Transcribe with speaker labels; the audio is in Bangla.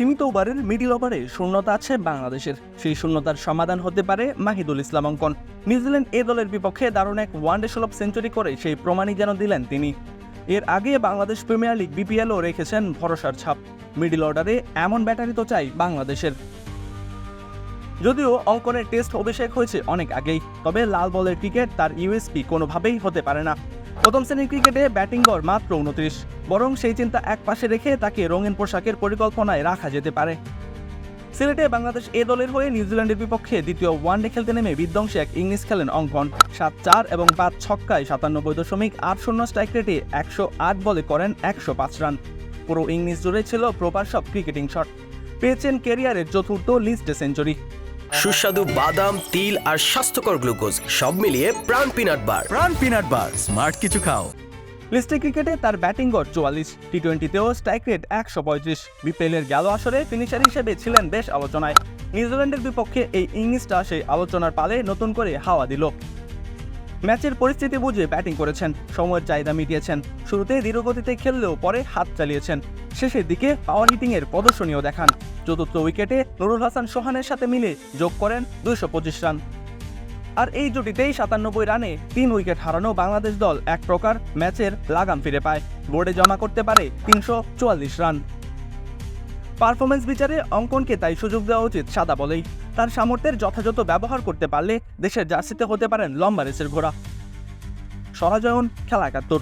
Speaker 1: সীমিত ওভারের মিডিল ওভারে শূন্যতা আছে বাংলাদেশের। সেই শূন্যতার সমাধান হতে পারে মাহিদুল ইসলাম অঙ্কন। নিউজিল্যান্ড এ দলের বিপক্ষে দারুণ এক ওয়ানডে সুলভ সেঞ্চুরি করে সেই প্রমাণই যেন দিলেন তিনি। এর আগে বাংলাদেশ প্রিমিয়ার লিগ বিপিএলও রেখেছেন ভরসার ছাপ। মিডিল অর্ডারে এমন ব্যাটারি তো চাই বাংলাদেশের। যদিও অঙ্কনের টেস্ট অভিষেক হয়েছে অনেক আগেই, তবে লাল বলের ক্রিকেট তার ইউএসপি কোনোভাবেই হতে পারে না। প্রথম শ্রেণির ক্রিকেটে ব্যাটিং গড় মাত্র উনত্রিশ। বরং সেই চিন্তা এক পাশে রেখে তাকে রঙিন পোশাকের পরিকল্পনায় রাখা যেতে পারে। সিলেটে বাংলাদেশ এ দলের হয়ে নিউজিল্যান্ডের বিপক্ষে দ্বিতীয় ওয়ানডে খেলতে নেমে বিধ্বংসী এক ইংলিশ খেলেন অঙ্কন। সাত চার এবং পাঁচ ছক্কায় সাতানব্বই দশমিক আট শূন্য স্ট্রাইক রেটে একশো আট বলে করেন একশো পাঁচ রান। পুরো ইংলিশ জুড়ে ছিল প্রপার সব ক্রিকেটিং শট। পেয়েছেন কেরিয়ারের চতুর্থ লিস্টে সেঞ্চুরি।
Speaker 2: সুস্বাদু বাদাম তিল আর স্বাস্থ্যকর গ্লুকোজ সব মিলিয়ে প্রাণ পিনাট বার।
Speaker 3: প্রাণ পিনাট বার স্মার্ট কিছু খাও।
Speaker 1: লিস্টে ক্রিকেটে তার ব্যাটিং গড় চুয়াল্লিশ টি টোয়েন্টিতেও স্ট্রাইক রেট একশো পঁয়ত্রিশ। বিপিএলের গেল আসরে ফিনিশার হিসেবে ছিলেন বেশ আলোচনায়। নিউজিল্যান্ডের বিপক্ষে এই ইংলিশটা সেই আলোচনার পালে নতুন করে হাওয়া দিল। ম্যাচের পরিস্থিতি বুঝে ব্যাটিং করেছেন। সময়ের চাহিদা মিটিয়েছেন। শুরুতে ধীরগতিতে খেললেও পরে হাত চালিয়েছেন। শেষের দিকে পাওয়ার হিটিংয়ের প্রদর্শনীয় দেখান। চতুর্থ উইকেটে নুরুল হাসান সোহানের সাথে মিলে যোগ করেন দুইশো পঁচিশ রান। আর এই জুটিতেই সাতানব্বই রানে তিন উইকেট হারানো বাংলাদেশ দল এক প্রকার ম্যাচের লাগাম ফিরে পায়। বোর্ডে জমা করতে পারে তিনশো চুয়াল্লিশ রান। পারফরমেন্স বিচারে অঙ্কনকে তাই সুযোগ দেওয়া উচিত সাদা বলেই। তার সামর্থ্যের যথাযথ ব্যবহার করতে পারলে দেশের জার্সিতে হতে পারেন লম্বা রেসের ঘোড়া। সরাজয়ন খেলা একাত্তর।